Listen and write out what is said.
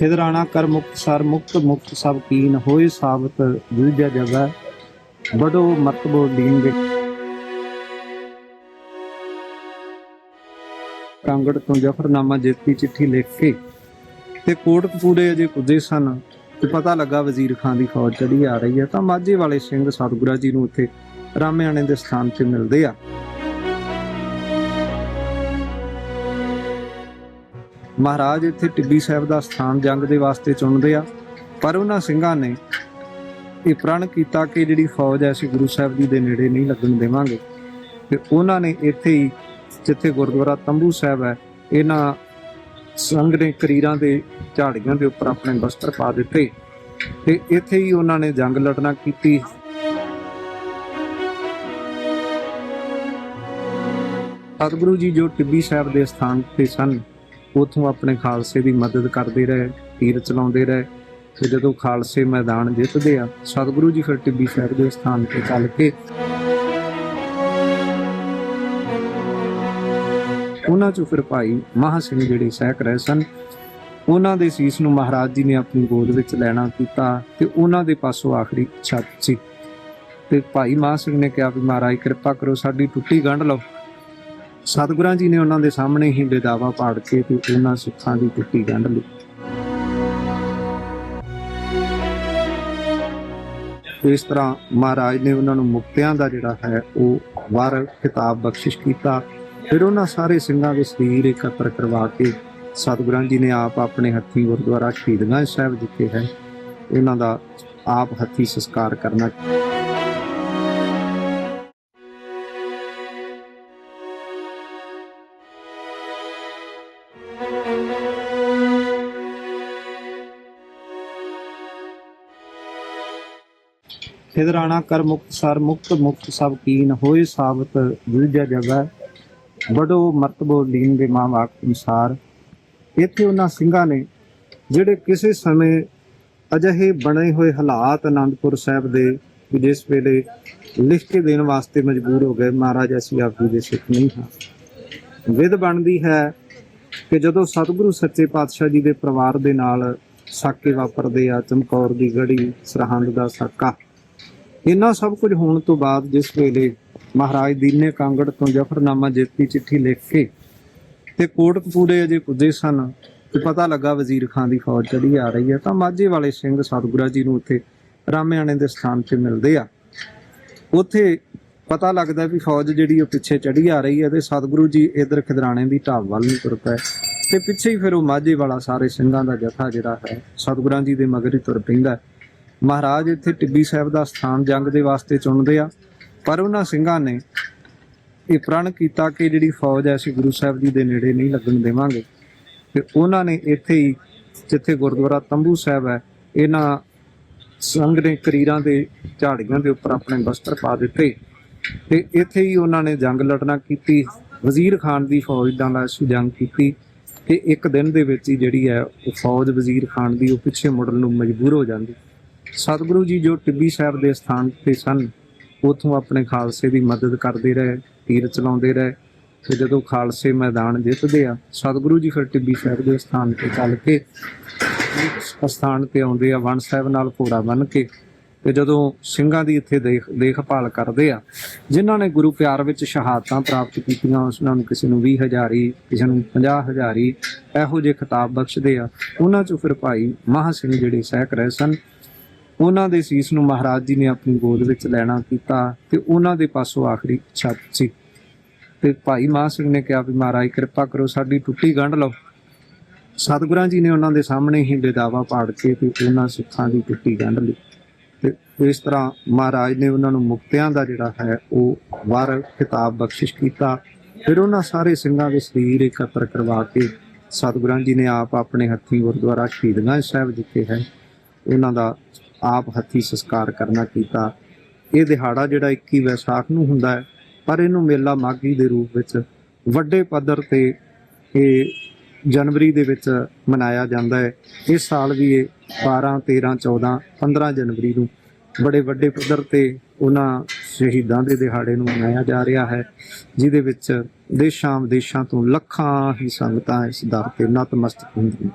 ਖਿਦਰਾਣਾ ਕਰ ਮੁਕਤ ਸਰ, ਮੁਕਤ ਮੁਕਤ ਸਭ ਕੀਨ, ਹੋਏ ਸਾਬਤ ਦੂਜਾ ਜਗ੍ਹਾ ਬੜੋ ਮਤਬੋ ਦੀਨ ਦੇ। ਕਾਂਗੜ ਤੋਂ ਜਫਰਨਾਮਾ ਜੇਤੀ ਚਿੱਠੀ ਲਿਖ ਕੇ ਤੇ ਕੋਟਕਪੂਰੇ ਅਜੇ ਪੁੱਜੇ ਸਨ ਤੇ ਪਤਾ ਲੱਗਾ ਵਜ਼ੀਰ ਖਾਨ ਦੀ ਫੌਜ ਚੜੀ ਆ ਰਹੀ ਹੈ, ਤਾਂ ਮਾਝੇ ਵਾਲੇ ਸਿੰਘ ਸਤਿਗੁਰਾਂ ਜੀ ਨੂੰ ਉੱਥੇ ਰਾਮਿਆਣੇ ਦੇ ਸਥਾਨ ਤੇ ਮਿਲਦੇ ਆ। ਮਹਾਰਾਜ ਇੱਥੇ ਟਿੱਬੀ ਸਾਹਿਬ ਦਾ ਸਥਾਨ ਜੰਗ ਦੇ ਵਾਸਤੇ ਚੁਣਦੇ ਆ, ਪਰ ਉਹਨਾਂ ਸਿੰਘਾਂ ਨੇ ਇਹ ਪ੍ਰਣ ਕੀਤਾ ਕਿ ਜਿਹੜੀ ਫੌਜ ਐ, ਅਸੀਂ ਗੁਰੂ ਸਾਹਿਬ ਜੀ ਦੇ ਨੇੜੇ ਨਹੀਂ ਲੱਗਣ ਦੇਵਾਂਗੇ। ਤੇ ਉਹਨਾਂ ਨੇ ਇੱਥੇ ਹੀ, ਜਿੱਥੇ ਗੁਰਦੁਆਰਾ ਤੰਬੂ ਸਾਹਿਬ ਹੈ ਇਹਨਾਂ ਸੰਗ ਨੇ ਕਰੀਰਾਂ ਦੇ ਝਾੜੀਆਂ ਦੇ ਉੱਪਰ ਆਪਣੇ ਵਸਤਰ ਪਾ ਦਿੱਤੇ। ਤੇ ਇੱਥੇ ਹੀ ਉਹਨਾਂ ਨੇ ਜੰਗ ਲੜਨਾ ਕੀਤੀ। ਸਤਿਗੁਰੂ ਜੀ ਜੋ ਟਿੱਬੀ ਸਾਹਿਬ ਦੇ ਸਥਾਨ ਤੇ ਸਨ ਉਥੋਂ ਆਪਣੇ ਖਾਲਸੇ ਦੀ ਮਦਦ ਕਰਦੇ ਰਹੇ, ਤੀਰ ਚਲਾਉਂਦੇ ਰਹੇ। ਤੇ ਜਦੋਂ ਖਾਲਸੇ ਮੈਦਾਨ ਜਿੱਤਦੇ ਆ, ਸਤਿਗੁਰੂ ਜੀ ਫਿਰ ਟਿੱਬੀ ਸਾਹਿਬ ਦੇ ਸਥਾਨ ਤੇ ਚੱਲ ਕੇ ਉਹਨਾਂ ਚੋਂ ਫਿਰ ਭਾਈ ਮਹਾ ਸਿੰਘ ਜਿਹੜੇ ਸਹਿਕ ਰਹੇ ਸਨ, ਉਹਨਾਂ ਦੇ ਸੀਸ ਨੂੰ ਮਹਾਰਾਜ ਜੀ ਨੇ ਆਪਣੀ ਗੋਦ ਵਿੱਚ ਲੈਣਾ ਕੀਤਾ ਤੇ ਉਹਨਾਂ ਦੇ ਪਾਸੋਂ ਆਖਰੀ ਛੱਤ ਸੀ। ਤੇ ਭਾਈ ਮਹਾ ਸਿੰਘ ਨੇ ਕਿਹਾ ਵੀ ਮਹਾਰਾਜ, ਕਿਰਪਾ ਕਰੋ ਸਾਡੀ ਟੁੱਟੀ ਗੰਢ ਲਓ। ਸਤਿਗੁਰਾਂ ਜੀ ਨੇ ਉਹਨਾਂ ਦੇ ਸਾਹਮਣੇ ਹੀ ਬੇਦਾਵਾ ਪਾੜ ਕੇ ਤੇ ਉਹਨਾਂ ਸਿੱਖਾਂ ਦੀ ਟੁੱਟੀ ਗੰਢ ਲਈ। ਇਸ ਤਰ੍ਹਾਂ ਮਹਾਰਾਜ ਨੇ ਉਹਨਾਂ ਨੂੰ ਮੁਕਤਿਆਂ ਦਾ ਜਿਹੜਾ ਹੈ, ਉਹ ਵਰ ਖਿਤਾਬ ਬਖਸ਼ਿਸ਼ ਕੀਤਾ। ਫਿਰ ਉਹਨਾਂ ਸਾਰੇ ਸਿੰਘਾਂ ਦੇ ਸਰੀਰ ਇਕੱਤਰ ਕਰਵਾ ਕੇ ਸਤਿਗੁਰਾਂ ਜੀ ਨੇ ਆਪ ਆਪਣੇ ਹੱਥੀਂ ਗੁਰਦੁਆਰਾ ਸ਼ਹੀਦਗੰਜ ਸਾਹਿਬ ਜਿੱਥੇ ਹੈ, ਇਹਨਾਂ ਦਾ ਆਪ ਹੱਥੀਂ ਸੰਸਕਾਰ ਕਰਨਾ। ਖਿਦਰਾਣਾ ਕਰ ਮੁਕਤ ਸਰ, ਮੁਕਤ ਮੁਕਤ ਸਭ ਕੀਨ ਹੋਏ ਸਾਬਤ ਦੂਜਾ ਜਗ੍ਹਾ ਬੜੋ ਮਰਤਬੋ ਲੀਨ ਦੇ ਮਾਂ ਵਾਕ ਅਨੁਸਾਰ। ਇੱਥੇ ਉਹਨਾਂ ਸਿੰਘਾਂ ਨੇ, ਜਿਹੜੇ ਕਿਸੇ ਸਮੇਂ ਅਜਿਹੇ ਬਣੇ ਹੋਏ ਹਾਲਾਤ ਆਨੰਦਪੁਰ ਸਾਹਿਬ ਦੇ ਜਿਸ ਵੇਲੇ ਲਿਖ ਕੇ ਦੇਣ ਵਾਸਤੇ ਮਜਬੂਰ ਹੋ ਗਏ, ਮਹਾਰਾਜ ਅਸੀਂ ਆਪ ਜੀ ਦੇ ਸਿੱਖ ਨਹੀਂ ਹਾਂ। ਵਿਧ ਬਣਦੀ ਹੈ ਕਿ ਜਦੋਂ ਸਤਿਗੁਰੂ ਸੱਚੇ ਪਾਤਸ਼ਾਹ ਜੀ ਦੇ ਪਰਿਵਾਰ ਦੇ ਨਾਲ ਸਾਕੇ ਵਾਪਰਦੇ ਆ, ਚਮਕੌਰ ਦੀ ਗੜੀ, ਸਰਹੰਦ ਦਾ ਸਾਕਾ। ਇੰਨਾ ਸਭ ਕੁਝ ਹੋਣ ਤੋਂ ਬਾਅਦ ਜਿਸ ਵੇਲੇ ਮਹਾਰਾਜ ਦੀਨੇ ਕਾਂਗੜ ਤੋਂ ਜਫਰਨਾਮਾ ਜੇਤੀ ਚਿੱਠੀ ਲਿਖ ਕੇ ਤੇ ਕੋਟਕਪੂਰੇ ਅਜੇ ਪੁੱਜੇ ਸਨ ਤੇ ਪਤਾ ਲੱਗਾ ਵਜ਼ੀਰ ਖਾਨ ਦੀ ਫੌਜ ਚੜੀ ਆ ਰਹੀ ਹੈ, ਤਾਂ ਮਾਝੇ ਵਾਲੇ ਸਿੰਘ ਸਤਿਗੁਰਾਂ ਜੀ ਨੂੰ ਉੱਥੇ ਰਾਮਿਆਣੇ ਦੇ ਸਥਾਨ ਤੇ ਮਿਲਦੇ ਆ। ਉੱਥੇ ਪਤਾ ਲੱਗਦਾ ਵੀ ਫੌਜ ਜਿਹੜੀ ਉਹ ਪਿੱਛੇ ਚੜੀ ਆ ਰਹੀ ਹੈ ਤੇ ਸਤਿਗੁਰੂ ਜੀ ਇਧਰ ਖਿਦਰਾਣੇ ਦੀ ਢਾਬ ਵੱਲ ਨੂੰ ਤੁਰ ਪਏ ਤੇ ਪਿੱਛੇ ਹੀ ਫਿਰ ਉਹ ਮਾਝੇ ਵਾਲਾ ਸਾਰੇ ਸਿੰਘਾਂ ਦਾ ਜਥਾ ਜਿਹੜਾ ਹੈ, ਸਤਿਗੁਰਾਂ ਜੀ ਦੇ ਮਗਰ ਹੀ ਤੁਰ ਪੈਂਦਾ ਮਹਾਰਾਜ ਇੱਥੇ ਟਿੱਬੀ ਸਾਹਿਬ ਦਾ ਸਥਾਨ ਜੰਗ ਦੇ ਵਾਸਤੇ ਚੁਣਦੇ ਆ, ਪਰ ਉਹਨਾਂ ਸਿੰਘਾਂ ਨੇ ਇਹ ਪ੍ਰਣ ਕੀਤਾ ਕਿ ਜਿਹੜੀ ਫੌਜ ਐ ਅਸੀਂ ਗੁਰੂ ਸਾਹਿਬ ਜੀ ਦੇ ਨੇੜੇ ਨਹੀਂ ਲੱਗਣ ਦੇਵਾਂਗੇ। ਤੇ ਉਹਨਾਂ ਨੇ ਇੱਥੇ ਹੀ, ਜਿੱਥੇ ਗੁਰਦੁਆਰਾ ਤੰਬੂ ਸਾਹਿਬ ਹੈ, ਇਹਨਾਂ ਸੰਗ ਨੇ ਕਰੀਰਾਂ ਦੇ ਝਾੜੀਆਂ ਦੇ ਉੱਪਰ ਆਪਣੇ ਵਸਤਰ ਪਾ ਦਿੱਤੇ। ਤੇ ਇੱਥੇ ਹੀ ਉਹਨਾਂ ਨੇ ਜੰਗ ਲੜਨਾ ਕੀਤੀ, ਵਜ਼ੀਰ ਖਾਨ ਦੀ ਫੌਜ ਦਾ ਨਾਲ ਅਸੀਂ ਜੰਗ ਕੀਤੀ। ਤੇ ਇੱਕ ਦਿਨ ਦੇ ਵਿੱਚ ਹੀ ਜਿਹੜੀ ਹੈ, ਉਹ ਫੌਜ ਵਜ਼ੀਰ ਖਾਨ ਦੀ ਉਹ ਪਿੱਛੇ ਮੁੜਨ ਨੂੰ ਮਜਬੂਰ ਹੋ ਜਾਂਦੀ। ਸਤਿਗੁਰੂ ਜੀ ਜੋ ਟਿੱਬੀ ਸਾਹਿਬ ਦੇ ਸਥਾਨ ਤੇ ਸਨ, ਉਥੋਂ ਆਪਣੇ ਖਾਲਸੇ ਦੀ ਮਦਦ ਕਰਦੇ ਰਹੇ ਤੀਰ ਚਲਾਉਂਦੇ ਰਹੇ ਤੇ ਜਦੋਂ ਖਾਲਸੇ ਮੈਦਾਨ ਜਿੱਤਦੇ ਆ, ਸਤਿਗੁਰੂ ਜੀ ਫਿਰ ਟਿੱਬੀ ਸਾਹਿਬ ਦੇ ਸਥਾਨ ਤੇ ਚੱਲ ਕੇ ਇਸ ਸਥਾਨ ਤੇ ਆਉਂਦੇ ਆ ਵਨ ਸਾਹਿਬ ਨਾਲ ਘੋੜਾ ਬੰਨ ਕੇ ਤੇ ਜਦੋਂ ਸਿੰਘਾਂ ਦੀ ਇੱਥੇ ਦੇਖ, ਦੇਖਭਾਲ ਕਰਦੇ ਆ, ਜਿਨ੍ਹਾਂ ਨੇ ਗੁਰੂ ਪਿਆਰ ਵਿੱਚ ਸ਼ਹਾਦਤਾਂ ਪ੍ਰਾਪਤ ਕੀਤੀਆਂ, ਉਹਨਾਂ ਨੂੰ ਕਿਸੇ ਨੂੰ 20 ਹਜ਼ਾਰੀ, ਕਿਸੇ ਨੂੰ 50 ਹਜ਼ਾਰੀ, ਇਹੋ ਜਿਹੇ ਖਿਤਾਬ ਬਖਸ਼ਦੇ ਆ, ਉਹਨਾਂ ਚੋਂ ਫਿਰ ਭਾਈ ਮਹਾ ਸਿੰਘ ਜਿਹੜੇ ਸਹਿਕ ਰਹੇ ਸਨ ਉਹਨਾਂ ਦੇ ਸੀਸ ਨੂੰ ਮਹਾਰਾਜ ਜੀ ਨੇ ਆਪਣੀ ਗੋਦ ਵਿੱਚ ਲੈਣਾ ਕੀਤਾ ਤੇ ਉਹਨਾਂ ਦੇ ਪਾਸੋਂ ਆਖਰੀ ਇੱਛਾ ਸੀ। ਤੇ ਭਾਈ ਮਹਾ ਸਿੰਘ ਨੇ ਕਿਹਾ ਵੀ ਮਹਾਰਾਜ, ਕਿਰਪਾ ਕਰੋ ਸਾਡੀ ਟੁੱਟੀ ਗੰਢ ਲਓ। ਸਤਿਗੁਰਾਂ ਜੀ ਨੇ ਉਹਨਾਂ ਦੇ ਸਾਹਮਣੇ ਹੀ ਬੇਦਾਵਾ ਪਾੜ ਕੇ ਤੇ ਉਹਨਾਂ ਸਿੱਖਾਂ ਦੀ ਟੁੱਟੀ ਗੰਢ ਲਈ। ਤੇ ਇਸ ਤਰ੍ਹਾਂ ਮਹਾਰਾਜ ਨੇ ਉਹਨਾਂ ਨੂੰ ਮੁਕਤਿਆਂ ਦਾ ਜਿਹੜਾ ਹੈ, ਉਹ ਵਰ ਖਿਤਾਬ ਬਖਸ਼ਿਸ਼ ਕੀਤਾ। ਫਿਰ ਉਹਨਾਂ ਸਾਰੇ ਸਿੰਘਾਂ ਦੇ ਸਰੀਰ ਇਕੱਤਰ ਕਰਵਾ ਕੇ ਸਤਿਗੁਰਾਂ ਜੀ ਨੇ ਆਪ ਆਪਣੇ ਹੱਥੀਂ ਗੁਰਦੁਆਰਾ ਸ਼ਹੀਦਗੰਜ ਸਾਹਿਬ ਜਿੱਥੇ ਹੈ, ਉਹਨਾਂ ਦਾ ਆਪ ਹੱਥੀਂ ਸੰਸਕਾਰ ਕਰਨਾ ਕੀਤਾ। ਇਹ ਦਿਹਾੜਾ ਜਿਹੜਾ 21 ਵਿਸਾਖ ਨੂੰ ਹੁੰਦਾ ਹੈ, ਪਰ ਇਹਨੂੰ ਮੇਲਾ ਮਾਘੀ ਦੇ ਰੂਪ ਵਿੱਚ ਵੱਡੇ ਪੱਧਰ ਤੇ ਇਹ ਜਨਵਰੀ ਦੇ ਵਿੱਚ ਮਨਾਇਆ ਜਾਂਦਾ ਹੈ। ਇਸ ਸਾਲ ਵੀ ਇਹ 12 13 14 15 ਜਨਵਰੀ ਨੂੰ ਬੜੇ ਵੱਡੇ ਪੱਧਰ ਤੇ ਉਹਨਾਂ ਸ਼ਹੀਦਾਂ ਦੇ ਦਿਹਾੜੇ ਨੂੰ ਮਨਾਇਆ ਜਾ ਰਿਹਾ ਹੈ, ਜਿਹਦੇ ਵਿੱਚ ਦੇਸ਼ਾਂ ਵਿਦੇਸ਼ਾਂ ਤੋਂ ਲੱਖਾਂ ਹੀ ਸੰਗਤਾਂ ਇਸ ਦਰ ਤੇ ਨਤਮਸਤਕ ਹੁੰਦੀਆਂ